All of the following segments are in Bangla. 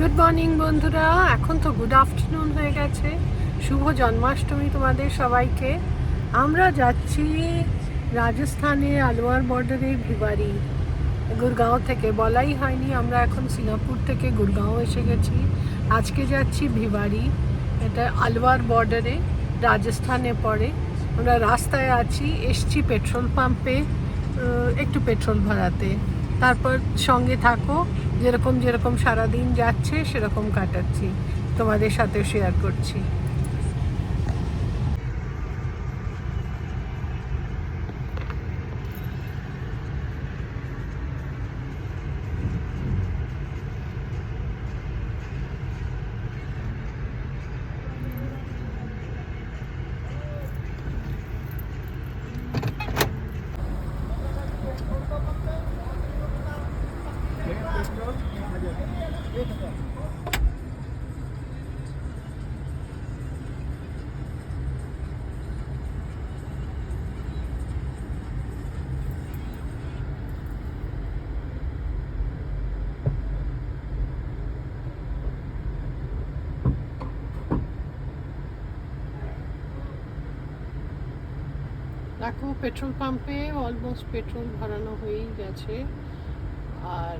গুড মর্নিং বন্ধুরা, এখন তো গুড আফটারনুন হয়ে গেছে। শুভ জন্মাষ্টমী তোমাদের সবাইকে। আমরা যাচ্ছি রাজস্থানে আলোয়ার বর্ডারে ভিবারি গুরগাঁও থেকে। বলাই হয়নি, আমরা এখন সিঙ্গাপুর থেকে গুরগাঁও এসে গেছি। আজকে যাচ্ছি ভিবারি এটা আলওয়ার বর্ডারে, রাজস্থানে পড়ে। আমরা রাস্তায় আছি, এসছি পেট্রোল পাম্পে একটু পেট্রোল ভরাতে। তারপর সঙ্গে থাকো যেরকম যেরকম সারাদিন যাচ্ছে সেরকম কাটাচ্ছি। তোমাদের সাথে শেয়ার করছি। দেখো পেট্রোল পাম্পে অলমোস্ট পেট্রোল ভরানো হয়েই গেছে। আর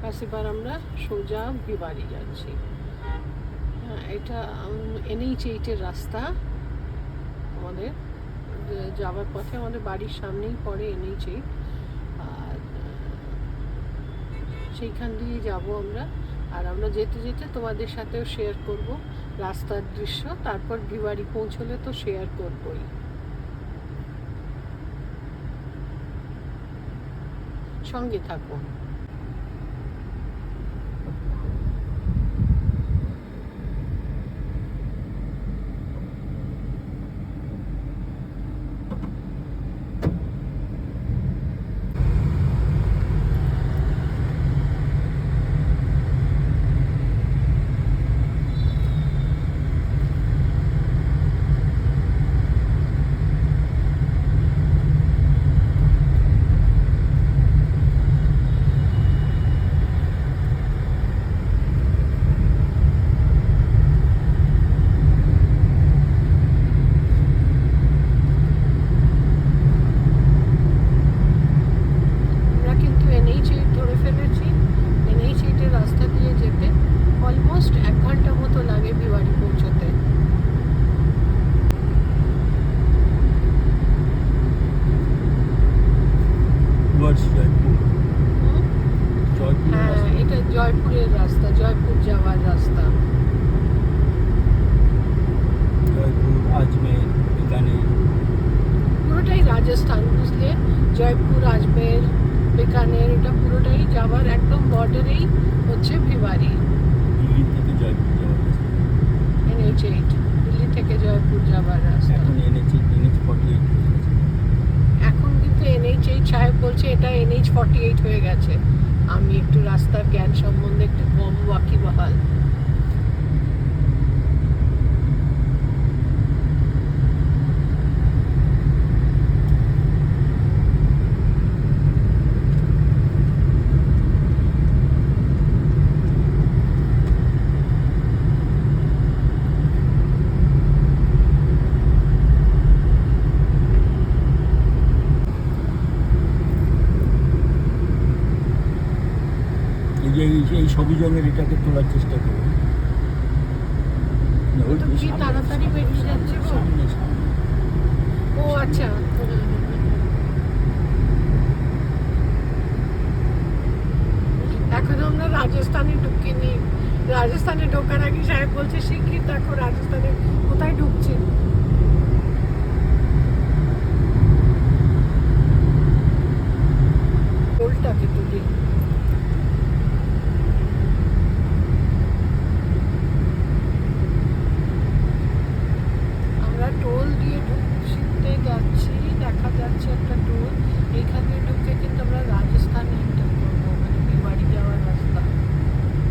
ব্যাস আমরা সোজা বিবাড়ি যাচ্ছি। হ্যাঁ এটা এনএইচ এইটের রাস্তা আমাদের। যাওয়ার পথে আমাদের বাড়ির সামনেই পড়ে এনএইচ এইট আর সেইখান দিয়ে যাব আমরা। আর আমরা যেতে যেতে তোমাদের সাথেও শেয়ার করব রাস্তার দৃশ্য। তারপর ভিবাড়ি পৌঁছলে তো শেয়ার করবই। সঙ্গে থাকো আমরা কিন্তু এনএইচ এইট ধরে ফেলেছি এনএইচ এইটের রাস্তা দিয়ে যেতে অলমোস্ট এক ঘণ্টা মতো লাগে বিবাড়ি পৌঁছতে towards Jaipur. হুম? Jaipur হ্যাঁ রাস্তা। এটা জয়পুরের রাস্তা জয়পুর যাওয়ার রাস্তা জয়পুর আজমের এখানে পুরোটাই রাজস্থান বুঝলে জয়পুর আজমের বিকানের এটা পুরোটাই যাওয়ার একদম বর্ডারেই হচ্ছে ভিবারি দিল্লি থেকে জয়পুর যাওয়ার রাস্তা এনএইচ এইট দিল্লি থেকে জয়পুর যাওয়ার রাস্তা এখন এনেছি এনএচ ফর্টি এইট এখন কিন্তু এনএইচ এইচ সাহেব বলছে এটা এনএইচ ফর্টি এইট হয়ে গেছে। আমি একটু রাস্তার জ্ঞান সম্বন্ধে একটু কম ওয়াকিবহাল এই যে এই- এই সবুজ রঙের এটাকে তোলার চেষ্টা করব না, ওই তো কি সামনে- তাড়াতাড়ি জমের এটাকে তোলার চেষ্টা করি ও আচ্ছা। এখন আমরা রাজস্থানে ঢুকিনি। রাজস্থানে ঢোকার আগে সাহেব বলছে শিগগির দেখো রাজস্থানে কোথায় ঢুকছে টোলটাকে তুলি আমরা টোল দিয়ে ঢুকতে যাচ্ছি দেখা যাচ্ছে একটা টোল এইখানে ঢুকে কিন্তু আমরা রাজস্থান এন্টার করব মানে বিবাড়ি যাওয়ার রাস্তা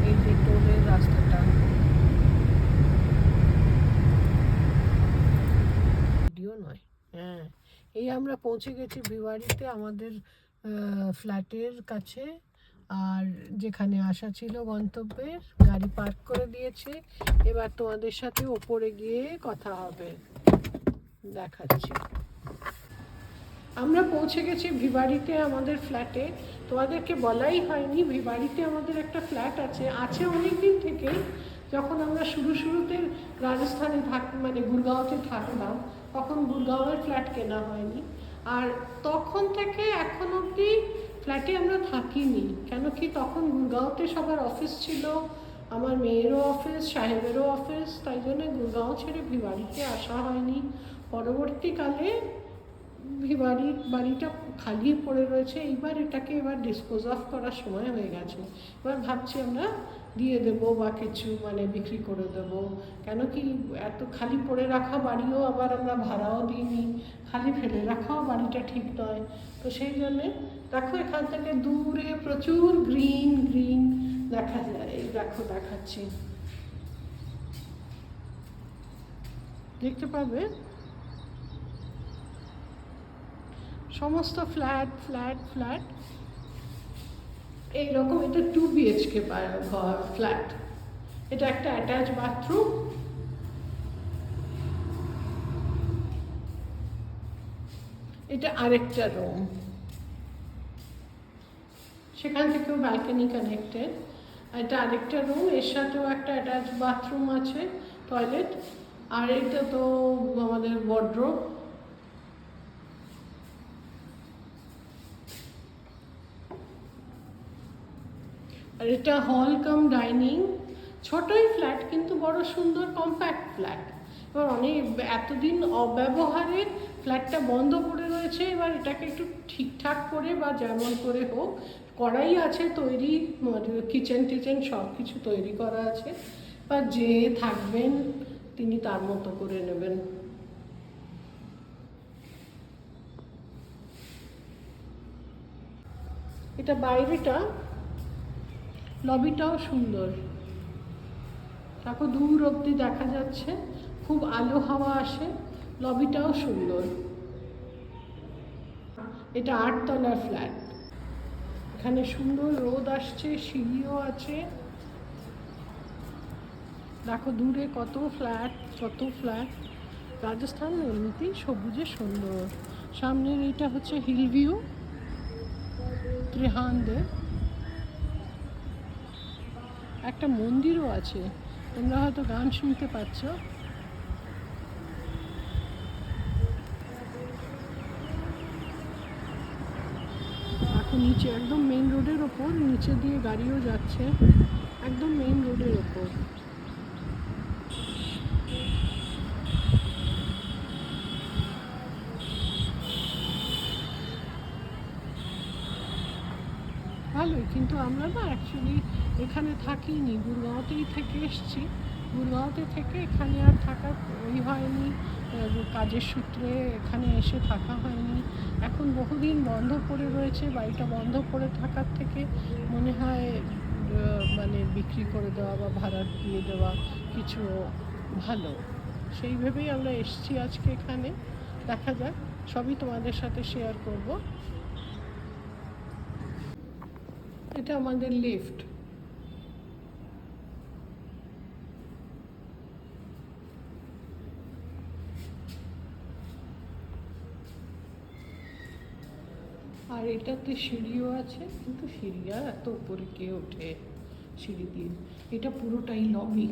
এই যে টোলের রাস্তাটা ভিডিও নয় হ্যাঁ এই আমরা পৌঁছে গেছি বিওয়ারিতে আমাদের ফ্ল্যাটের কাছে। আর যেখানে আসা ছিল গন্তব্যের, গাড়ি পার্ক করে দিয়েছে। এবার তোমাদের সাথে ওপরে গিয়ে কথা হবে। দেখাচ্ছি। আমরা পৌঁছে গেছি ভিবাড়িতে আমাদের ফ্ল্যাটে। তোমাদেরকে বলাই হয়নি, ভিবাড়িতে আমাদের একটা ফ্ল্যাট আছে। আছে অনেক দিন থেকেই, যখন আমরা শুরু শুরুতে রাজস্থানে থাক মানে গুরগাঁওতে থাকলাম, তখন গুরগাঁওয়ের ফ্ল্যাট কেনা হয়নি। আর তখন থেকে এখন অবধি ফ্ল্যাটে আমরা থাকিনি। কেন কি তখন গুরগাঁওতে সবার অফিস ছিল, আমার মেয়েরও অফিস, সাহেবেরও অফিস, তাই জন্য গুরগাঁও ছেড়ে ভিবাড়িতে আসা হয়নি। পরবর্তীকালে বাড়ি, বাড়িটা খালি পড়ে রয়েছে, এইবার এটাকে এবার ডিসপোজ অফ করার সময় হয়ে গেছে। এবার ভাবছি আমরা দিয়ে দেবো বা কিছু মানে বিক্রি করে দেবো। কেন কি এত খালি পড়ে রাখা বাড়িও আবার আমরা ভাড়াও দিইনি, খালি ফেলে রাখাও বাড়িটা ঠিক নয়। তো সেই জন্যে দেখো এখান থেকে দূরে প্রচুর গ্রিন গ্রিন দেখা যায়, এই দেখো দেখাচ্ছি। দেখতে পাবে? সমস্ত ফ্ল্যাট ফ্ল্যাট ফ্ল্যাট এইরকম এটা টু বিএইচকে ফ্ল্যাট এটা একটা অ্যাটাচ বাথরুম এটা আরেকটা রুম সেখান থেকেও ব্যালকনি কানেক্টেড এটা আরেকটা রুম এর সাথেও একটা অ্যাটাচ বাথরুম আছে টয়লেট আর এটা তো আমাদের ওয়ার্ড্রোব আর এটা হল কাম ডাইনিং ছোটই ফ্ল্যাট কিন্তু বড় সুন্দর কম্প্যাক্ট ফ্ল্যাট এবার অনেক এতদিন অব্যবহারে ফ্ল্যাটটা বন্ধ করে রয়েছে, এবার এটাকে একটু ঠিকঠাক করে বা যেমন করে হোক করাই আছে তৈরি কিচেন টিচেন সব কিছু তৈরি করা আছে। বা যে থাকবেন, তিনি তার মতো করে নেবেন। এটা বাইরেটা লবিটাও সুন্দর। দেখো, দূর অবধি দেখা যাচ্ছে, খুব আলো হাওয়া আসে, লবিটাও সুন্দর। এটা আটতলার ফ্ল্যাট। এখানে সুন্দর রোদ আসছে, সিঁড়িও আছে। দেখো, দূরে কত ফ্ল্যাট কত ফ্ল্যাট। রাজস্থান এমনিতেই সবুজে সুন্দর। সামনের এটা হচ্ছে হিল ভিউ ত্রিহানদের একটা মন্দিরও আছে। তোমরা হয়তো গান শুনতে পাচ্ছ। এখন নিচে একদম মেন রোডের ওপর, নিচে দিয়ে গাড়িও যাচ্ছে, একদম মেন রোডের ওপর। ভালোই, কিন্তু আমরা না অ্যাকচুয়ালি এখানে থাকিনি, গুরগাঁওতেই থেকে এসছি। গুরগাঁওতে থেকে এখানে আর থাকার ওই হয়নি কাজের সূত্রে এখানে এসে থাকা হয়নি। এখন বহুদিন বন্ধ পড়ে রয়েছে, বাড়িটা বন্ধ পড়ে থাকার থেকে মনে হয় মানে বিক্রি করে দেওয়া বা ভাড়া দিয়ে দেওয়া কিছু ভালো। সেই ভেবেই আমরা এসছি আজকে এখানে। দেখা যাক, সবই তোমাদের সাথে শেয়ার করব। এটা আমাদের লিফট আর এটাতে সিঁড়িও আছে, কিন্তু সিঁড়ি আর এত উপরে কে ওঠে? সিঁড়ি দিয়ে। এটা পুরোটাই লবি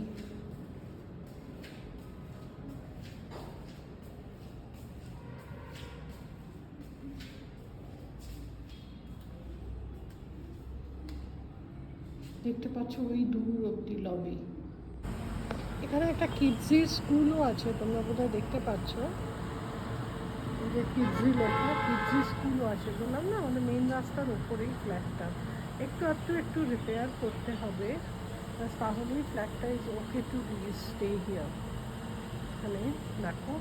দেখতে পাচ্ছ ওই দূর অব্দি লবি এখানে একটা কিডজি স্কুলও আছে, তোমরা বোধহয় দেখতে পাচ্ছ। যে কিডজি লেখা কিডজি স্কুলও আছে। বললাম না আমাদের মেন রাস্তার ওপরেই ফ্ল্যাটটা একটু একটু একটু রিপেয়ার করতে হবে। তাহলেই ফ্ল্যাটটা is okay to stay here এখানে দেখো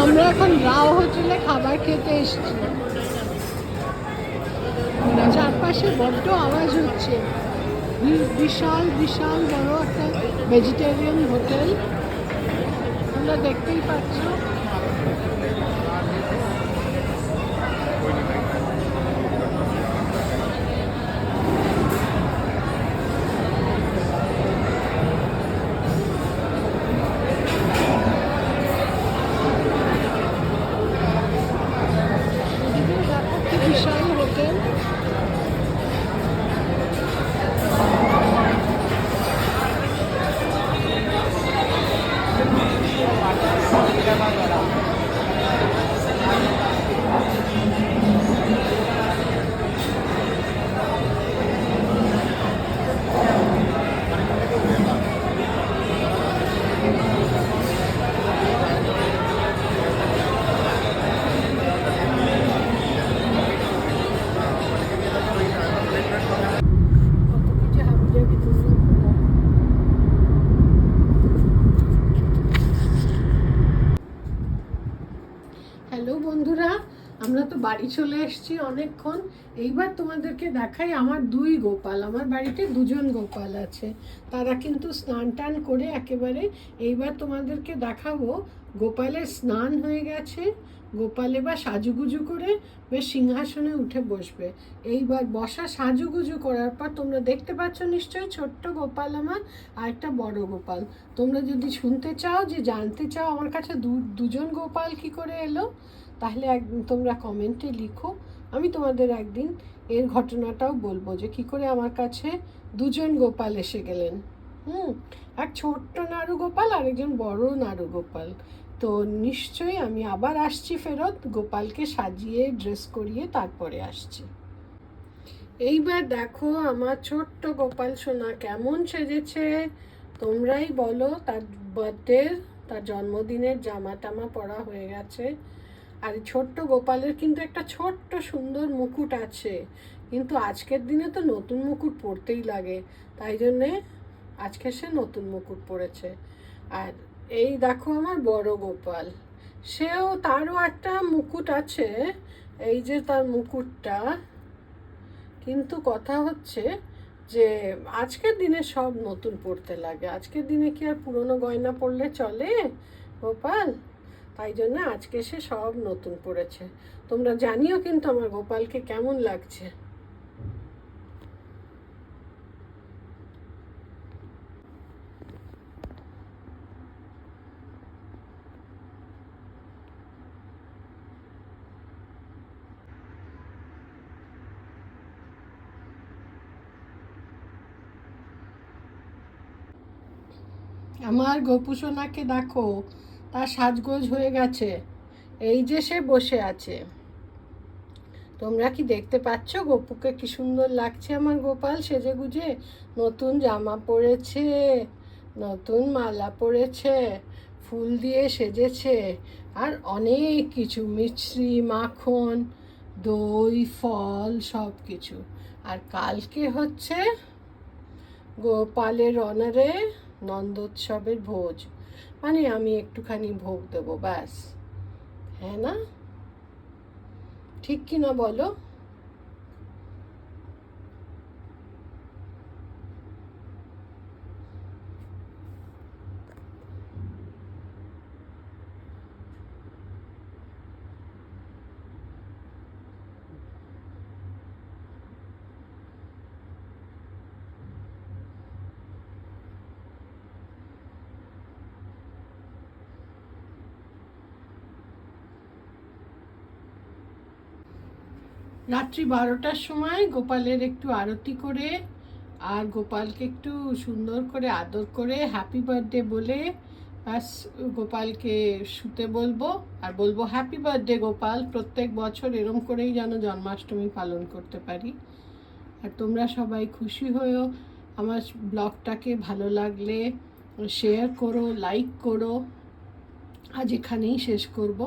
আমরা এখন রাও হোটেলে খাবার খেতে এসেছি আশেপাশে বড্ড আওয়াজ হচ্ছে বি- বিশাল বিশাল বড় একটা ভেজিটেরিয়ান হোটেল আমরা দেখতেই পাচ্ছ। বাড়ি চলে এসেছি অনেকক্ষণ। এইবার তোমাদেরকে দেখাই আমার দুই গোপাল। আমার বাড়িতে দুজন গোপাল আছে। তারা কিন্তু স্নান টান করে একেবারে এইবার তোমাদেরকে দেখাবো। গোপালের স্নান হয়ে গেছে। গোপাল এবার সাজুগুজু করে বেশ সিংহাসনে উঠে বসবে। এইবার বসা সাজুগুজু করার পর তোমরা দেখতে পাচ্ছ নিশ্চয়ই ছোট্ট গোপাল আমার আর একটা বড় গোপাল। তোমরা যদি শুনতে চাও যে জানতে চাও, আমার কাছে দুজন গোপাল কি করে এলো? তাহলে এক, তোমরা কমেন্টে লিখো। আমি তোমাদের একদিন এর ঘটনাটাও বলব যে কি করে আমার কাছে দুজন গোপাল এসে গেলেন। হুম, এক ছোট্ট নাড়ু গোপাল আর একজন বড় নাড়ু গোপাল। তো নিশ্চয়ই আমি আবার আসছি ফেরত, গোপালকে সাজিয়ে ড্রেস করিয়ে তারপরে আসছি। এইবার দেখো আমার ছোট্ট গোপাল সোনা কেমন সেজেছে। তোমরাই বলো, তার বার্থডে, তার জন্মদিনের জামা টামা পরা হয়ে গেছে। আর ছোট্ট গোপালের কিন্তু একটা ছোট্ট সুন্দর মুকুট আছে। কিন্তু আজকের দিনে তো নতুন মুকুট পরতেই লাগে। তাই জন্যে আজকে সে নতুন মুকুট পরেছে। আর এই দেখো আমার বড় গোপাল। সেও তারও একটা মুকুট আছে। এই যে তার মুকুটটা। কিন্তু কথা হচ্ছে যে আজকের দিনে সব নতুন পড়তে লাগে। আজকের দিনে কি আর পুরনো গয়না পরলে চলে গোপাল? তাই জন্য আজকে সে সব নতুন পড়েছে তোমরা জানিও কিন্তু আমার গোপালকে কেমন লাগছে। আমার গোপুসোনাকে দেখো তার সাজগোজ হয়ে গেছে। এই যে সে বসে আছে। তোমরা কি দেখতে পাচ্ছ গপুকে? কি সুন্দর লাগছে আমার গোপাল সেজে গুজে নতুন জামা পরেছে, নতুন মালা পরেছে, ফুল দিয়ে সেজেছে, আর অনেক কিছু মিছরি মাখন, দই, ফল, সব কিছু। আর কালকে হচ্ছে গোপালের অনারে নন্দোৎসবের ভোজ। মানে আমি একটুখানি ভোগ দেবো ব্যাস। হ্যাঁ না? ঠিক কি না বলো? রাত্রি বারোটার সময় গোপালের একটু আরতি করে আর গোপালকে একটু সুন্দর করে আদর করে হ্যাপি বার্থডে বলে ব্যাস গোপালকে শুতে বলব। আর বলব হ্যাপি বার্থডে গোপাল, প্রত্যেক বছর এরম করেই যেন জন্মাষ্টমী পালন করতে পারি। আর তোমরা সবাই খুশি হয়েও আমার ব্লগটাকে ভালো লাগলে শেয়ার করো লাইক করো। আজ এখানেই শেষ করব।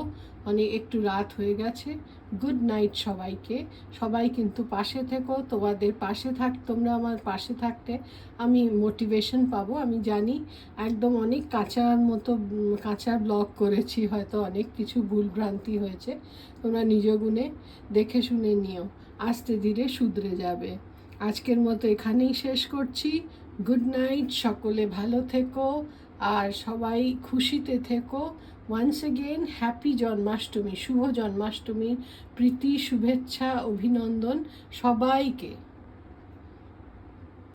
অনেক একটু রাত হয়ে গেছে। গুড নাইট সবাইকে। সবাই কিন্তু পাশে থেকো, তোমাদের পাশে থাক, তোমরা আমার পাশে থাকতে আমি মোটিভেশন পাবো, আমি জানি একদম অনেক কাঁচার মতো কাঁচা ব্লগ করেছি, হয়তো অনেক কিছু ভুল ভ্রান্তি হয়েছে, তোমরা নিজ গুণে দেখে শুনে নিও, আস্তে ধীরে শুধরে যাবে। আজকের মতো এখানেই শেষ করছি। গুড নাইট, সকলে ভালো থেকো, আর সবাই খুশিতে থেকো ওয়ান্স এগেন হ্যাপি জন্মাষ্টমী শুভ জন্মাষ্টমী প্রীতি শুভেচ্ছা অভিনন্দন সবাইকে